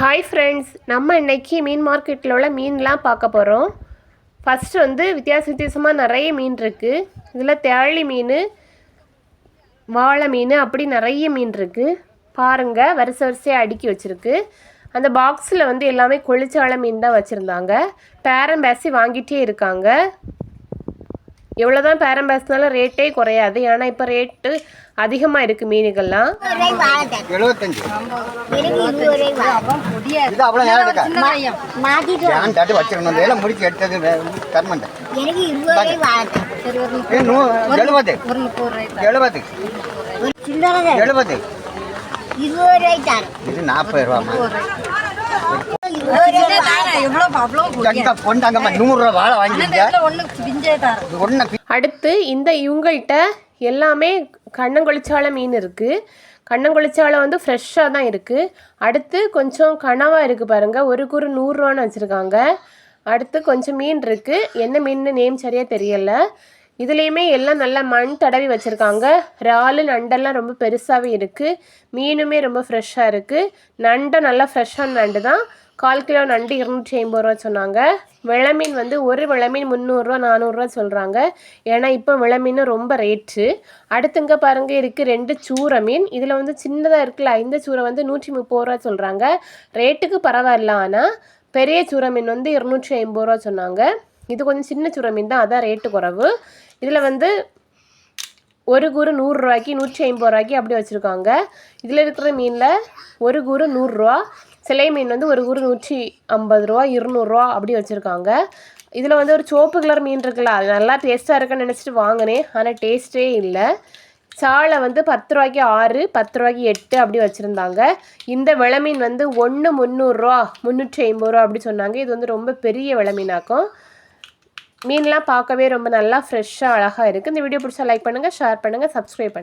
Hi friends நம்ம இன்றைக்கி மீன் மார்க்கெட்டில் உள்ள மீன்லாம் பார்க்க போகிறோம் ஃபஸ்ட்டு வந்து வித்தியாச வித்தியாசமாக நிறைய மீன் இருக்குது இதில் தேழி மீன் வாழை மீன் அப்படி நிறைய மீன் இருக்குது பாருங்கள் வரிசை வரிசையாக அடுக்கி வச்சுருக்கு. அந்த பாக்ஸில் வந்து எல்லாமே கொளிச்சால மீன் தான் வச்சுருந்தாங்க. பேரம் பேசி வாங்கிட்டே இருக்காங்க. எவ்வளோ தான் பேரம் பேசினாலும் ரேட்டே குறையாது. ஏன்னா இப்போ ரேட்டு அதிகமாக இருக்குது மீனுகள்லாம். இருக்கா நூ எழுபது. இது நாற்பது ரூபாமா அடுத்து இந்த இவங்கள்ட்ட எல்லாமே கண்ணங்கொளிச்சால மீன் இருக்குது கண்ணங்கொளிச்சால வந்து ஃப்ரெஷ்ஷாக தான் இருக்குது அடுத்து கொஞ்சம் கனவாக இருக்குது பாருங்கள் ஒரு குறு நூறுரூவான்னு வச்சுருக்காங்க. அடுத்து கொஞ்சம் மீன் இருக்குது என்ன மீன் நேம் சரியாக தெரியல. இதுலேயுமே எல்லாம் நல்லா மண் தடவி வச்சுருக்காங்க. இறாலு நண்டெல்லாம் ரொம்ப பெருசாகவே இருக்குது மீனுமே ரொம்ப ஃப்ரெஷ்ஷாக இருக்குது நண்டும் நல்லா ஃப்ரெஷ்ஷான நண்டு தான் கால் கிலோ நண்டு இருநூற்றி ஐம்பது ரூபா சொன்னாங்க. விளமீன் வந்து ஒரு விளமீன் முந்நூறுரூவா நானூறுரூவா சொல்கிறாங்க ஏன்னா இப்போ விளமீன் ரொம்ப ரேட்டு அடுத்துங்க பாருங்க இருக்குது ரெண்டு சூர மீன். இதில் வந்து சின்னதாக இருக்குல்ல இந்த சூறை வந்து நூற்றி முப்பது ரூபா சொல்கிறாங்க ரேட்டுக்கு பரவாயில்ல ஆனால் பெரிய சூற மீன் வந்து இருநூற்றி ஐம்பது ரூபா சொன்னாங்க. இது கொஞ்சம் சின்ன சூற மீன் தான் அதான் ரேட்டு குறைவு. இதில் வந்து ஒரு கூறு நூறுரூவாய்க்கு நூற்றி ஐம்பது ரூபாய்க்கு அப்படி வச்சுருக்காங்க. இதில் இருக்கிற மீனில் ஒரு கூறு நூறுரூவா சிலை மீன் வந்து ஒரு ஒரு நூற்றி ஐம்பது ரூபா இருநூறுவா அப்படி வச்சுருக்காங்க. இதில் வந்து ஒரு சிவப்பு கலர் மீன் இருக்குல்ல அது நல்லா டேஸ்ட்டாக இருக்குன்னு நினச்சிட்டு வாங்கினேன். ஆனால் டேஸ்ட்டே இல்லை. சாலை வந்து பத்து ரூபாய்க்கு ஆறு பத்து ரூபாய்க்கு எட்டு அப்படி வச்சுருந்தாங்க. இந்த விளமீன் வந்து ஒன்று முந்நூறுரூவா முந்நூற்றி ஐம்பது ரூபா அப்படி சொன்னாங்க. இது வந்து ரொம்ப பெரிய விளமீனாக்கும் மீன்லாம் பார்க்கவே ரொம்ப நல்லா ஃப்ரெஷ்ஷாக அழகாக இருக்குது இந்த வீடியோ பிடிச்சா லைக் பண்ணுங்கள் ஷேர் பண்ணுங்கள் சப்ஸ்கிரைப் பண்ணுங்கள்